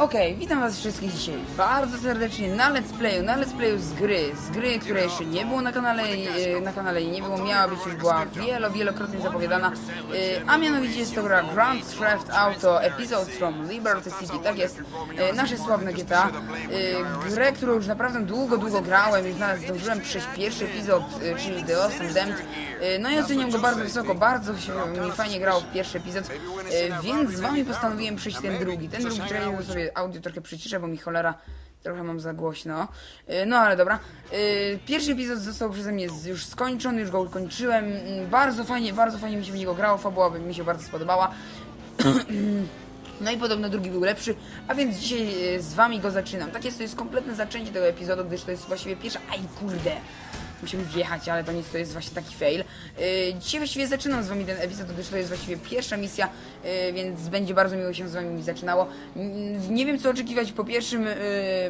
Okej, witam was wszystkich dzisiaj bardzo serdecznie na Let's Playu, na Let's Playu z gry, z gry, której jeszcze nie było na kanale, e, na kanale i nie było, miała być już była wielo, wielokrotnie zapowiadana, e, a mianowicie jest to gra Grand Theft Auto Episodes from Liberty City, tak jest, e, nasze sławne GTA, grę, którą już naprawdę długo, długo grałem, już nawet zdążyłem przejść pierwszy epizod, czyli The Awesome Damned, no i oceniam go bardzo wysoko, bardzo się mi fajnie grało w pierwszy epizod, więc z wami postanowiłem przejść ten drugi, ten drugi trailer sobie audio trochę przyciszę, bo mi cholera trochę mam za głośno. Yy, No ale dobra. Yy, Pierwszy epizod został przeze mnie już skończony, już go ukończyłem. Mm, Bardzo fajnie, bardzo fajnie mi się w niego grało, fabuła mi się bardzo spodobała. No i podobno drugi był lepszy, a więc dzisiaj e, z wami go zaczynam. Tak jest, to jest kompletne zaczęcie tego epizodu, gdyż to jest właściwie pierwsza... Aj kurde! Musimy wjechać, ale to nic, to jest właśnie taki fail. Yy, dzisiaj właściwie zaczynam z wami ten epizod, gdyż to jest właściwie pierwsza misja, yy, więc będzie bardzo miło się z wami zaczynało. Nie wiem co oczekiwać po pierwszym, yy,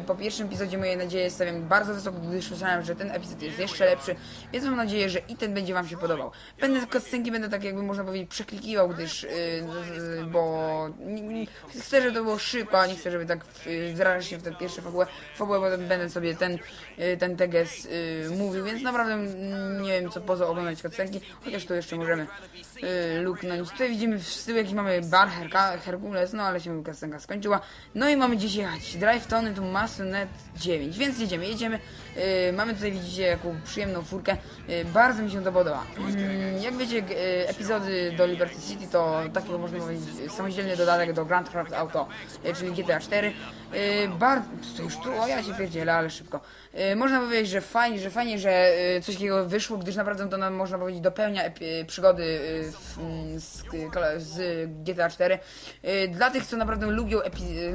po pierwszym epizodzie, moje nadzieje stawiam bardzo wysoko, gdyż słyszałem, że ten epizod jest jeszcze lepszy, więc mam nadzieję, że i ten będzie wam się podobał. Będę cutscenki będę tak jakby można powiedzieć przeklikiwał, gdyż, bo chcę, żeby to było szybko, a nie chcę, żeby tak zrażać się w ten pierwszy fabułę, fabułę, potem będę sobie ten, ten yy, mówił, więc naprawdę mm, nie wiem co poza oglądać cutscenki, chociaż tu jeszcze możemy yy, luknąć. Tutaj widzimy z tyłu jakiś mamy bar Herka, Herkules, no ale się cutscenka skończyła. No i mamy dzisiaj jechać Drive Tony to Masonet 9, więc jedziemy, jedziemy. Yy, mamy tutaj widzicie jaką przyjemną furkę, yy, bardzo mi się to podoba. Mm, jak wiecie, yy, epizody do Liberty City to taki można powiedzieć samodzielny dodatek do Grand Theft Auto, yy, czyli GTA 4. Yy, bar... to już tu, o ja się pierdzielę, ale szybko. Yy, można powiedzieć, że fajnie, że fajnie, że yy, coś takiego wyszło, gdyż naprawdę to nam można powiedzieć dopełnia epi- przygody yy, w, mm, z, kole- z GTA 4. Yy, dla tych, co naprawdę lubią,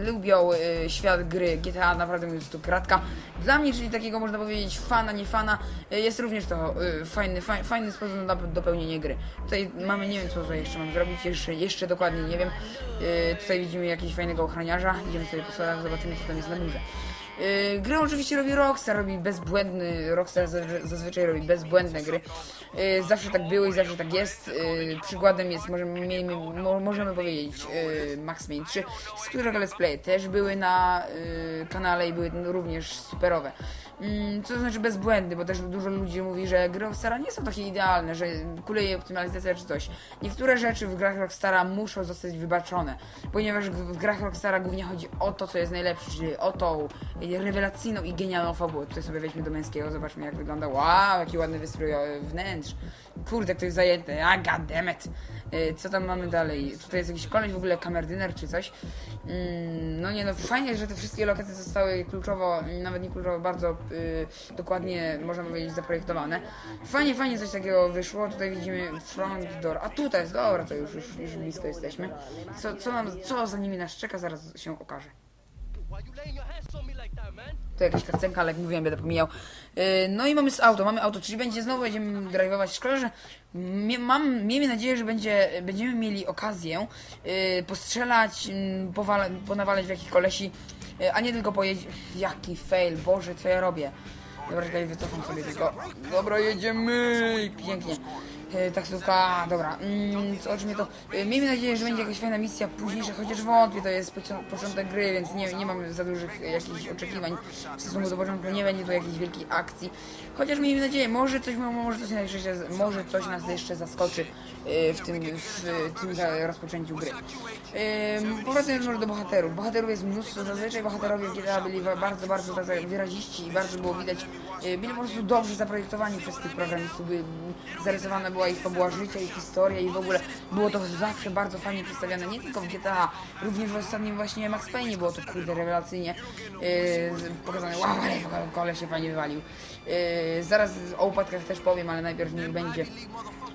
lubią yy, świat gry GTA, naprawdę jest to kratka. Dla mnie, czyli takiego można powiedzieć fana, nie fana, yy, jest również to yy, fajny, faj, fajny sposób na dopełnienie gry. Tutaj mamy, nie wiem co tutaj jeszcze mam zrobić, jeszcze, jeszcze dokładnie nie wiem. Yy, tutaj widzimy jakiegoś fajnego ochroniarza, idziemy sobie po schodach, zobaczymy co tam jest na górze. Yy, grę oczywiście robi Rockstar, robi bezbłędny, Rockstar zazwy- zazwyczaj robi bezbłędne gry. Yy, zawsze tak było i zawsze tak jest. Yy, przykładem jest, możemy, możemy powiedzieć, yy, Max Payne 3, z którego let's play też były na yy, kanale i były również superowe. Mm, co to znaczy bezbłędny, bo też dużo ludzi mówi, że gry Rockstara nie są takie idealne, że kuleje optymalizacja czy coś. Niektóre rzeczy w grach Rockstara muszą zostać wybaczone, ponieważ w grach Rockstara głównie chodzi o to, co jest najlepsze, czyli o tą rewelacyjną i genialną fabułę. Tutaj sobie weźmy do męskiego, zobaczmy jak wygląda. Wow, jaki ładny wystrój e, wnętrz. Kurde, ktoś zajęty. A, goddammit. E, Co tam mamy dalej? Tutaj jest jakiś koleś w ogóle, kamerdyner czy coś. Mm, No nie no, fajnie, że te wszystkie lokacje zostały kluczowo, nawet nie kluczowo, bardzo y, dokładnie, można powiedzieć, zaprojektowane. Fajnie, fajnie coś takiego wyszło. Tutaj widzimy front door. A tutaj jest, dobra, to już, już, już blisko jesteśmy. Co, co, nam, co za nimi nas czeka, zaraz się okaże. Why you laying your hands To jakaś karcenka, ale jak mówiłem, będę pomijał. Yy, No i mamy z auto, mamy auto, czyli będzie znowu będziemy drive'ować. Szkoda, że mam, miejmy nadzieję, że będzie, będziemy mieli okazję yy, postrzelać, powala, ponawalać w jakich kolesi, a nie tylko pojeździć. Jaki fail, Boże, co ja robię? Dobra, czekaj, wycofam sobie tylko. Dobra, jedziemy! Pięknie. E, Taksówka, dobra. Mm, co, o to. E, miejmy nadzieję, że będzie jakaś fajna misja późniejsza, chociaż wątpię, to jest początek gry, więc nie, nie mam za dużych jakichś oczekiwań w stosunku do początku. Nie będzie tu jakiejś wielkiej akcji. Chociaż miejmy nadzieję, może coś, mo- może coś, nas jeszcze, może coś nas jeszcze zaskoczy e, w tym, w tym rozpoczęciu gry. Powracając może do bohaterów. Bohaterów jest mnóstwo. Zazwyczaj bohaterowie GTA byli bardzo, bardzo wyraziści i bardzo było widać. Byli po prostu dobrze zaprojektowani przez tych programistów. By, była ich fabuła życia, ich historia i w ogóle było to zawsze bardzo fajnie przedstawiane. Nie tylko w GTA, również w ostatnim właśnie Max Payne było to kurde rewelacyjnie yy, pokazane. Wow, ale kole się fajnie wywalił. Yy, zaraz o upadkach też powiem, ale najpierw niech będzie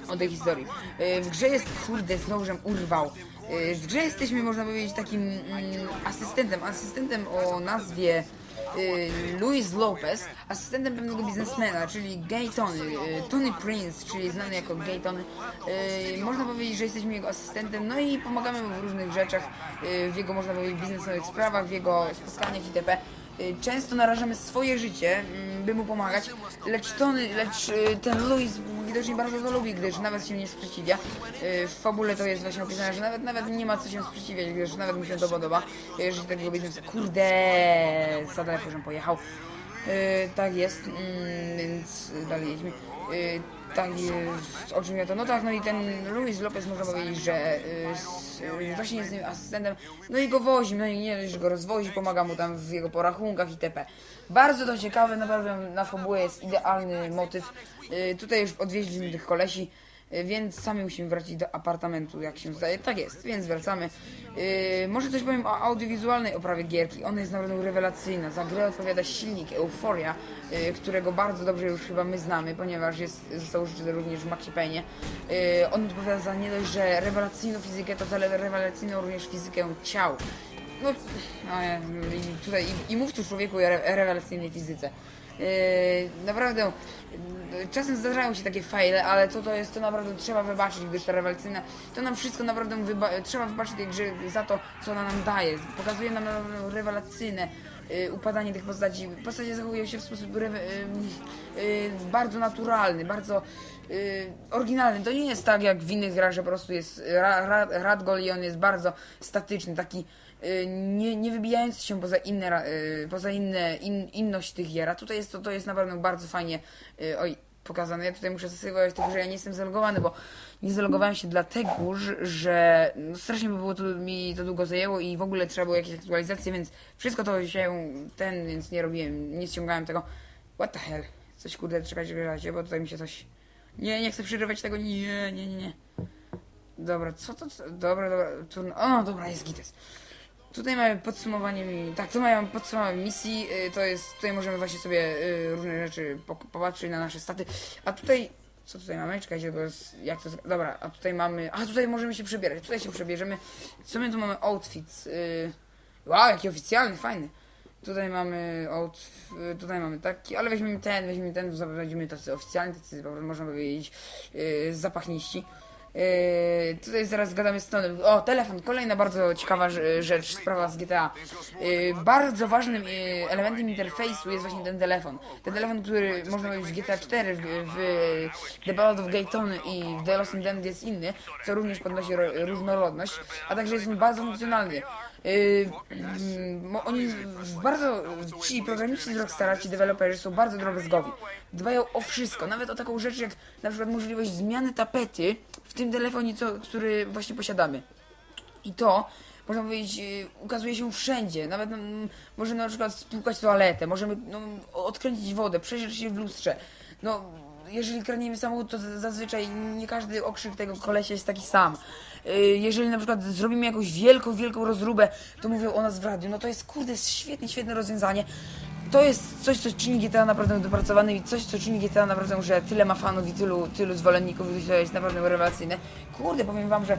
o tej historii. Yy, w grze jest, kurde, żem urwał. Yy, w grze jesteśmy, można powiedzieć, takim mm, asystentem, asystentem o nazwie Luis Lopez, asystentem pewnego biznesmena, czyli Gay Tony, yy, Tony Prince, czyli znany jako Gay Tony. Yy, można powiedzieć, że jesteśmy jego asystentem, no i pomagamy mu w różnych rzeczach, w jego, można powiedzieć, biznesowych sprawach, w jego spotkaniach itp. Y, Często narażamy swoje życie, mm, by mu pomagać, lecz Tony, lecz y, ten Louis widocznie bardzo to lubi, gdyż nawet się nie sprzeciwia. Y, W fabule to jest właśnie opisane, że nawet nawet nie ma co się sprzeciwiać, gdyż nawet mu się to podoba. Y, Jeżeli takiego biznesu... Kurde, za daleko, pojechał. Y, tak jest, mm, więc dalej jedźmy. Tak, y, o czym ja to? No tak, no i ten Luis Lopez można powiedzieć, że y, s- y, właśnie jest nim asystentem, no i go wozi, no i nie że go rozwozi, pomaga mu tam w jego porachunkach itp. Bardzo to ciekawe, naprawdę na fabułę jest idealny motyw. Y, tutaj już odwieźliśmy tych kolesi, więc sami musimy wrócić do apartamentu, jak się zdaje. Tak jest, więc wracamy. Yy, może coś powiem o audiowizualnej oprawie gierki. Ona jest naprawdę rewelacyjna. Za grę odpowiada silnik Euphoria, yy, którego bardzo dobrze już chyba my znamy, ponieważ jest, został użyty również w Maxi Payne. Yy, on odpowiada za nie dość, że rewelacyjną fizykę, to za rewelacyjną również fizykę ciał. No, no tutaj i, i mów tu człowieku o re, rewelacyjnej fizyce. Yy, naprawdę, czasem zdarzają się takie fajle, ale to, to jest to naprawdę trzeba wybaczyć, gdyż ta rewelacyjna, to nam wszystko naprawdę wyba- trzeba wybaczyć tej za to, co ona nam daje. Pokazuje nam rewelacyjne yy, upadanie tych postaci. Postacie zachowują się w sposób yy, yy, bardzo naturalny, bardzo yy, oryginalny. To nie jest tak jak w innych grach, że po prostu jest ra, ra, Radgol i on jest bardzo statyczny, taki y, nie, nie wybijający się poza inne, y, poza inne in, inność tych gier. A tutaj jest to, to jest naprawdę bardzo fajnie y, oj, pokazane. Ja tutaj muszę zasypywać tylko, że ja nie jestem zalogowany, bo nie zalogowałem się dlatego, że- no, strasznie by było to, mi to długo zajęło i w ogóle trzeba było jakieś aktualizacje, więc wszystko to się ten, więc nie robiłem, nie ściągałem tego. What the hell? Coś kurde, czekajcie, czekajcie, bo tutaj mi się coś... Nie, nie chcę przerywać tego, nie, nie, nie, nie. Dobra, co to? Dobra, dobra. Tu, o, dobra, jest gites. Tutaj mamy podsumowanie mi. Tak, tu mają podsumowanie misji. y, To jest. Tutaj możemy właśnie sobie y, różne rzeczy po- popatrzeć na nasze staty. A tutaj. Co tutaj mamy? Czekajcie, bo jest, jak to. Dobra, a tutaj mamy. A tutaj możemy się przebierać. Tutaj się przebierzemy. Co my tu mamy? Outfits. y, Wow, jaki oficjalny, fajny. Tutaj mamy out, y, tutaj mamy taki, ale weźmiemy ten, weźmiemy ten, będziemy tacy oficjalni, tacy można powiedzieć yy, zapachniści. Yy, tutaj zaraz gadamy z Tonem. O, telefon, kolejna bardzo ciekawa rze- rzecz, sprawa z GTA. Yy, bardzo ważnym yy, elementem interfejsu jest właśnie ten telefon. Ten telefon, który można powiedzieć w GTA 4, w, w The Ballad of Gay Tony i w The Lost and Damned jest inny, co również podnosi ro, różnorodność, a także jest on bardzo funkcjonalny. Yy, mm, oni bardzo, ci programiści z Rockstara, ci deweloperzy są bardzo drobezgowi. Dbają o wszystko, nawet o taką rzecz jak na przykład możliwość zmiany tapety w tym telefonie, co, który właśnie posiadamy. I to, można powiedzieć, yy, ukazuje się wszędzie. Nawet mm, możemy na przykład spłukać toaletę, możemy no, odkręcić wodę, przejrzeć się w lustrze. No, jeżeli kradniemy samochód, to zazwyczaj nie każdy okrzyk tego kolesia jest taki sam. Yy, Jeżeli na przykład zrobimy jakąś wielką, wielką rozróbę, to mówią o nas w radiu. No to jest, kurde, świetne, świetne rozwiązanie. To jest coś, co czyni GTA naprawdę dopracowanym i coś, co czyni GTA naprawdę, że tyle ma fanów i tylu, tylu zwolenników i to jest naprawdę rewelacyjne. Kurde, powiem wam, że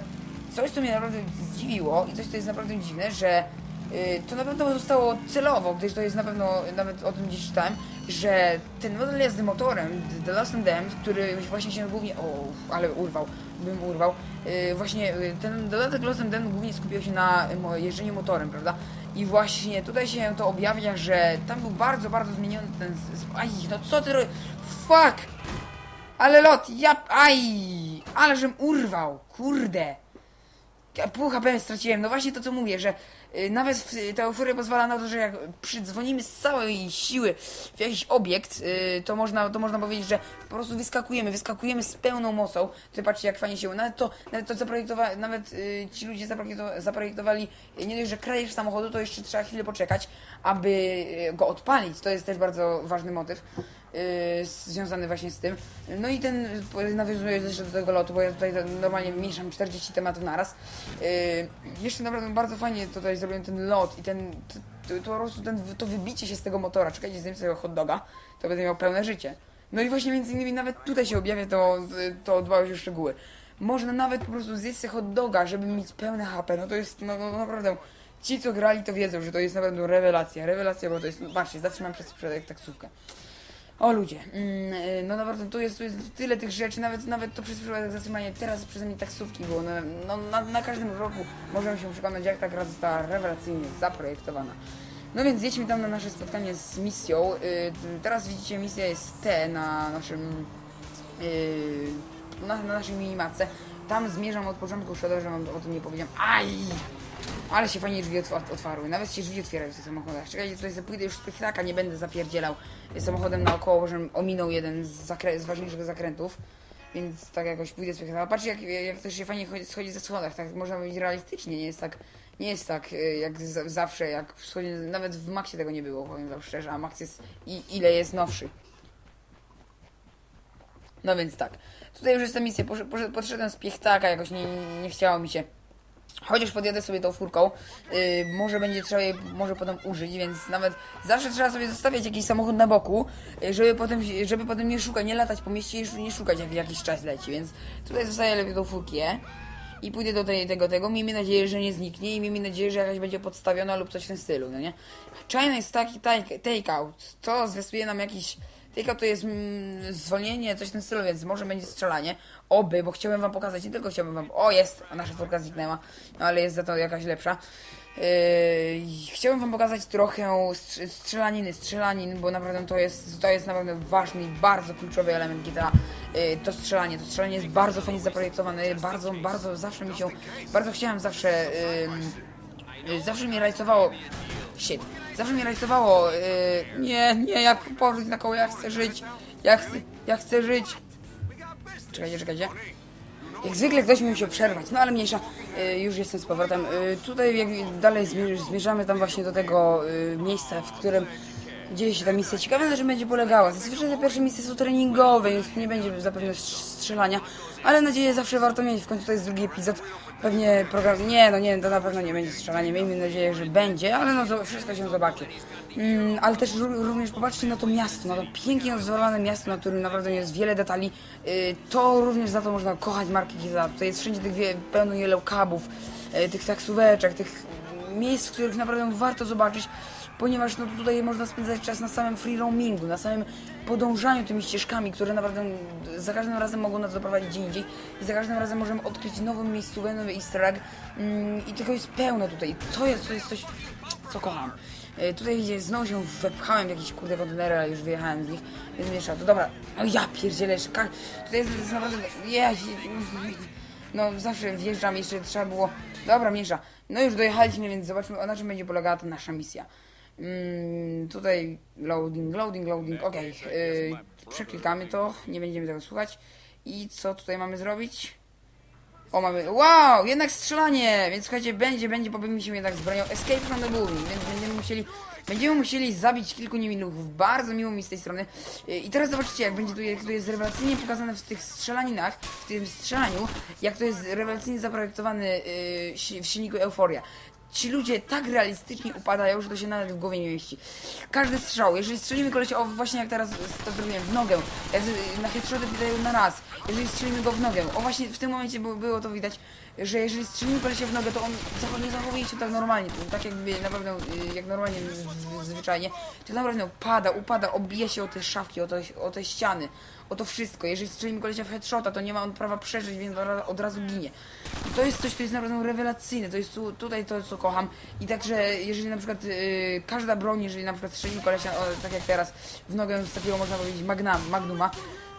coś, co mnie naprawdę zdziwiło i coś, co jest naprawdę dziwne, że y, to na pewno zostało celowo, gdyż to jest na pewno, nawet o tym gdzieś czytałem, że ten model jazdy motorem, The Lost and Damned, który właśnie się głównie, o, ale urwał, bym urwał, y, właśnie y, ten dodatek Lost and Damned głównie skupiał się na y, jeżdżeniu motorem, prawda? I właśnie tutaj się to objawia, że tam był bardzo, bardzo zmieniony ten, aj, no co ty fuck! Ale lot, ja, aj, ale żem urwał, kurde. Ja pół HP straciłem. No właśnie to co mówię, że y, nawet w, ta euforia pozwala na to, że jak przydzwonimy z całej siły w jakiś obiekt, y, to można, to można powiedzieć, że po prostu wyskakujemy, wyskakujemy z pełną mocą. Tutaj patrzcie jak fajnie się, nawet to, nawet to zaprojektowali, nawet y, ci ludzie zaprojektowa- zaprojektowali y, nie dość, że krajesz samochodu, to jeszcze trzeba chwilę poczekać, aby y, go odpalić. To jest też bardzo ważny motyw y, związany właśnie z tym. No i ten nawiązuje jeszcze do tego lotu, bo ja tutaj normalnie mieszam 40 tematów naraz. Y, jeszcze naprawdę bardzo fajnie tutaj zrobiłem ten lot i ten, to, to, po prostu ten, to wybicie się z tego motora. Czekajcie, zjem sobie hot doga, to będę miał pełne życie. No i właśnie między innymi nawet tutaj się objawia to, to dbałość o szczegóły. Można nawet po prostu zjeść sobie hot doga, żeby mieć pełne HP. No to jest no, no naprawdę. Ci co grali to wiedzą, że to jest naprawdę rewelacja. Rewelacja, bo to jest. Patrzcie, zatrzymam przez przypadek taksówkę. O ludzie, mm, y, no naprawdę tu jest, tu jest tyle tych rzeczy, nawet nawet to przez przypadek zatrzymanie teraz przeze mnie taksówki było, no, no na, na każdym roku możemy się przekonać jak ta gra została rewelacyjnie zaprojektowana. No więc jedźmy tam na nasze spotkanie z misją. Y, teraz widzicie misja jest T na naszym yy, na, na naszej minimapce. Tam zmierzam od początku, szkoda, że wam o tym nie powiedziałem. Aj! Ale się fajnie drzwi otw- otwarły, nawet się drzwi otwierają w tych samochodach. Czekajcie, tutaj zapójdę już z pychtaka, nie będę zapierdzielał samochodem naokoło, żebym ominął jeden z, z ważniejszych zakrętów. Więc tak jakoś pójdę z pychtaka. Patrzcie, jak, jak to się fajnie chodzi, schodzi ze schodach, tak można powiedzieć realistycznie, nie jest tak, nie jest tak y, jak z, zawsze, jak schodzi, nawet w Maxie tego nie było, powiem wam szczerze, a Max jest, i, ile jest nowszy. No więc tak. Tutaj już jest ta misja. Posz, posz, podszedłem z piechtaka, jakoś nie, nie chciało mi się. Chociaż podjadę sobie tą furką, yy, może będzie trzeba jej może potem użyć, więc nawet zawsze trzeba sobie zostawiać jakiś samochód na boku, yy, żeby potem, żeby potem nie szukać, nie latać po mieście i nie szukać jak jakiś czas leci, więc tutaj zostawię lepiej tą furkę i pójdę do tej, tego, tego, miejmy nadzieję, że nie zniknie i miejmy nadzieję, że jakaś będzie podstawiona lub coś w tym stylu, no nie? China jest taki take- takeout, to zwiastuje nam jakiś Takeout to jest mm, zwolnienie, coś w tym stylu, więc może będzie strzelanie. Oby, bo chciałem wam pokazać, nie tylko chciałbym wam... O, jest! A nasza furka zniknęła, no ale jest za to jakaś lepsza. Yy, chciałem wam pokazać trochę strz- strzelaniny, strzelanin, bo naprawdę to jest, to jest naprawdę ważny i bardzo kluczowy element GTA. Yy, to strzelanie, to strzelanie jest bardzo fajnie zaprojektowane, bardzo, bardzo, zawsze mi się, bardzo chciałem zawsze... Yy, Zawsze mnie rajcowało. Shit. Zawsze mnie rajcowało. Yy, nie, nie, jak powrót na koło, ja chcę żyć. Ja chcę, ja chcę żyć. Czekajcie, czekajcie. Jak zwykle ktoś mi musiał przerwać, no ale mniejsza. Y, już jestem z powrotem. Y, tutaj jak dalej zmier zmierzamy tam właśnie do tego y, miejsca, w którym dzieje się ta misja. Ciekawe na czym będzie polegała. Zazwyczaj te pierwsze misje są treningowe, więc nie będzie zapewne strz- strzelania. Ale nadzieję zawsze warto mieć. W końcu to jest drugi epizod. Pewnie program... Nie, no nie, to na pewno nie będzie strzelania. Miejmy nadzieję, że będzie, ale no wszystko się zobaczy. Mm, ale też ró- również popatrzcie na to miasto, na to pięknie odzorowane miasto, na którym naprawdę jest wiele detali. Y, to również za to można kochać marki GTA. Tutaj jest wszędzie tych wie, pełno yellow cabów, y, tych taksóweczek, tych miejsc, w których naprawdę warto zobaczyć, ponieważ no, tutaj można spędzać czas na samym free roamingu, na samym podążaniu tymi ścieżkami, które naprawdę za każdym razem mogą nas doprowadzić gdzie indziej i za każdym razem możemy odkryć nową miejscówkę, nowy easter egg mm, i tego jest pełno tutaj. To jest, to jest coś, co kocham. E, Tutaj gdzie znowu się wepchałem w jakieś kurde kontenery, ale już wyjechałem z nich, więc miesza. To dobra. O ja pierdzielę, ka- tutaj jest, jest naprawdę... Ja, no zawsze wjeżdżam, jeszcze trzeba było... Dobra, mniejsza. No już dojechaliśmy, więc zobaczmy na czym będzie polegała ta nasza misja. Mm, tutaj loading, loading, loading, okej. Yy, przeklikamy to, nie będziemy tego słuchać. I co tutaj mamy zrobić? O, mamy. Wow! Jednak strzelanie! Więc słuchajcie, będzie, będzie, pobawimy się jednak z bronią Escape from the Building, więc będziemy musieli. Będziemy musieli zabić kilku niemilów. Bardzo miło mi z tej strony. I teraz zobaczycie, jak będzie tu, jak to jest rewelacyjnie pokazane w tych strzelaninach, w tym strzelaniu, jak to jest rewelacyjnie zaprojektowany w silniku Euforia. Ci ludzie tak realistycznie upadają, że to się nawet w głowie nie mieści. Każdy strzał, jeżeli strzelimy kolesia, o właśnie jak teraz to zrobiłem, w nogę, jak z- na headshoty padają na raz, jeżeli strzelimy go w nogę, o właśnie w tym momencie było, było to widać, że jeżeli strzelimy kolesia w nogę, to on nie zachowuje się tak normalnie, tak jakby naprawdę, y, jak normalnie, zwyczajnie, to naprawdę upada, upada, obija się o te szafki, o te, o te ściany, o to wszystko. Jeżeli strzelimy kolesia w headshota, to nie ma on prawa przeżyć, więc od ra- od razu ginie. I to jest coś, co jest naprawdę rewelacyjne, to jest tu, tutaj to, co kocham. I także, jeżeli na przykład y, każda broń, jeżeli na przykład strzelimy kolesia, o, tak jak teraz, w nogę z takiego, można powiedzieć, magna, magnuma,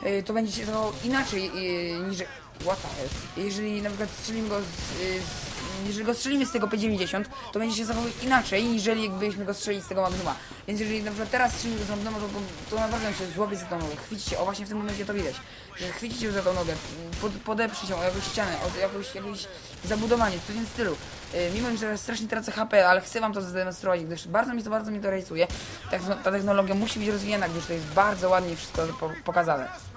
y, to będzie się to inaczej y, niż... What the hell? Jeżeli na przykład strzelimy go z, y, z jeżeli go strzelimy z tego P90, to będzie się zachowywał inaczej, niżeli jakbyśmy go strzelić z tego Magnuma. Więc jeżeli na przykład teraz strzelimy go z Magnuma, to, to naprawdę się złapie za tą nogę. Chwycicie, o właśnie w tym momencie to widać, że chwycicie za tą nogę, pod, podeprze się o jakąś ścianę, o jakąś, jakieś zabudowanie, coś w tym stylu. Yy, mimo, że strasznie tracę HP, ale chcę wam to zademonstrować, gdyż bardzo mi to, bardzo mi to rejsuje. Tak, ta technologia musi być rozwijana, gdyż to jest bardzo ładnie wszystko po, pokazane.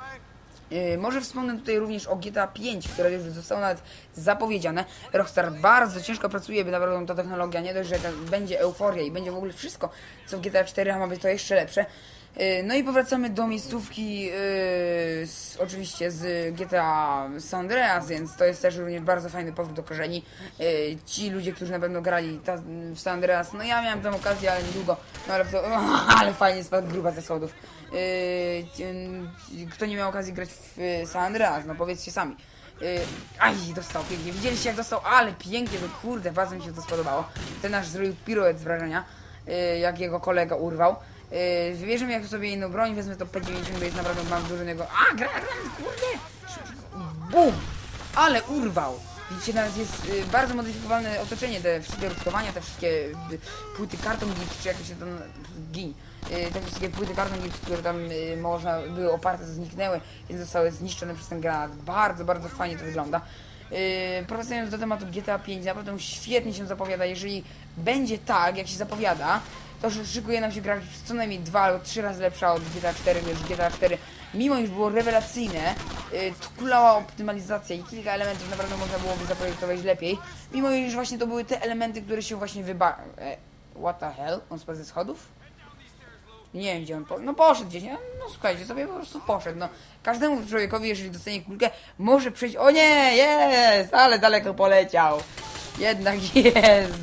Yy, może wspomnę tutaj również o GTA 5, które już zostało nawet zapowiedziane. Rockstar bardzo ciężko pracuje, by naprawdę ta technologia, nie dość, że to będzie euforia i będzie w ogóle wszystko, co w GTA 4 a ma być to jeszcze lepsze. Yy, no i powracamy do miejscówki, yy, z, oczywiście z GTA San Andreas, więc to jest też również bardzo fajny powrót do korzeni. Ci ludzie, którzy na pewno grali ta, w San Andreas, no ja miałem tę okazję, ale niedługo, no ale, to, ale fajnie spadł gruba ze schodów. Yy, kto nie miał okazji grać w y, San Andreas, no powiedzcie sami. Yy, aj, dostał pięknie. Widzieliście jak dostał, ale pięknie, no kurde, bardzo mi się to spodobało. Ten nasz zrobił piruet z wrażenia, yy, jak jego kolega urwał. Wybierzemy jak sobie inną broń, wezmę to P90, bo jest naprawdę mam dużo innego. A, gra, gra, kurde! Bum! Ale urwał! Widzicie, teraz jest y, bardzo modyfikowane otoczenie, te wszystkie rusztowania, te wszystkie y, płyty karton gips, czy jak to się to... gin. Y, te wszystkie płyty karton które tam y, można, były oparte, zniknęły, więc zostały zniszczone przez ten granat. Bardzo, bardzo fajnie to wygląda. Yy, Wracając do tematu GTA 5, naprawdę świetnie się zapowiada. Jeżeli będzie tak, jak się zapowiada, to szy- szykuje nam się grać co najmniej dwa albo trzy razy lepsza od GTA 4, niż GTA 4. Mimo iż było rewelacyjne, yy, kulała optymalizacja i kilka elementów naprawdę można byłoby zaprojektować lepiej. Mimo iż właśnie to były te elementy, które się właśnie wyba... E, what the hell? On spadł ze schodów? Nie wiem gdzie on. No poszedł gdzieś, nie? No słuchajcie, sobie po prostu poszedł. No każdemu człowiekowi, jeżeli dostanie kulkę, może przejść. O nie, jest! Ale daleko poleciał. Jednak jest!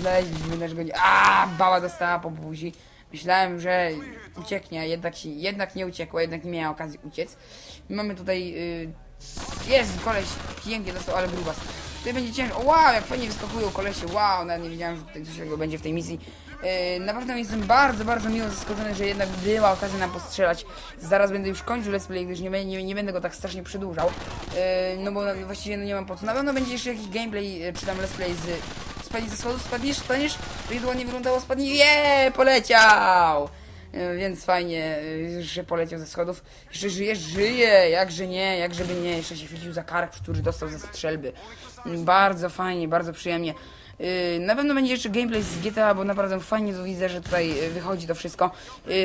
Znaleźliśmy naszego nie. A, bała dostała po buzi. Myślałem, że ucieknie, jednak się, jednak nie uciekła, jednak nie miała okazji uciec. Mamy tutaj. Y, jest koleś pięknie dostał, ale grubas. Tutaj będzie ciężko. Wow, jak fajnie wyskakują kolesie. Wow, nawet nie wiedziałem, że tutaj coś takiego będzie w tej misji. Yy, na pewno jestem bardzo, bardzo miło zaskoczony, że jednak była okazja nam postrzelać. Zaraz będę już kończył let's play, gdyż nie, nie, nie będę go tak strasznie przedłużał. Yy, no bo no, właściwie no, nie mam po co. Na pewno będzie jeszcze jakiś gameplay, yy, czy tam let's play z... Spadnie ze schodów, spadniesz, spadniesz? Będzie ładnie wyglądało, spadnie. Jeee, poleciał! Yy, Więc fajnie, yy, że poleciał ze schodów. Jeszcze żyje, żyje, jakże nie, jakżeby nie. Jeszcze się chwycił za kark, który dostał ze strzelby. Yy, Bardzo fajnie, bardzo przyjemnie. Yy, Na pewno będzie jeszcze gameplay z GTA, bo naprawdę fajnie to widzę, że tutaj wychodzi to wszystko.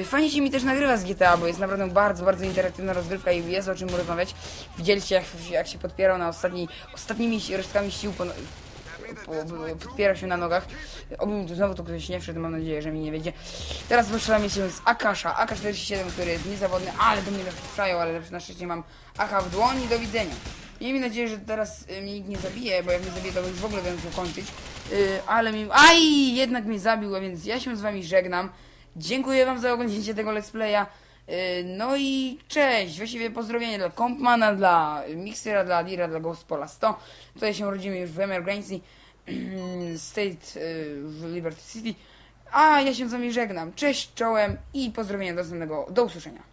Fajnie się mi też nagrywa z GTA, bo jest naprawdę bardzo, bardzo interaktywna rozgrywka i jest o czym rozmawiać. Widzieliście jak, jak się podpierał na ostatniej, ostatnimi resztkami sił po, po, podpierał się na nogach. Oby mi tu znowu to ktoś nie wszedł, mam nadzieję, że mi nie wiedzie. Teraz postrzelamy się z Akasha, AK-47, który jest niezawodny, ale do mnie przeją, ale na szczęście mam AK w dłoni, do widzenia. Miejmy nadzieję, że teraz y, mnie nikt nie zabije, bo jak mnie zabije, to już w ogóle będę musiał kończyć. Y, ale mi... Aj! Jednak mnie zabił, a więc ja się z wami żegnam. Dziękuję wam za oglądnięcie tego let's playa. Y, No i cześć, właściwie pozdrowienia dla Compmana, dla Mixera, dla Adira, dla Ghostpola 100. Tutaj się rodzimy już w Emergency State y, w Liberty City. A ja się z wami żegnam. Cześć, czołem i pozdrowienia do następnego. Do usłyszenia.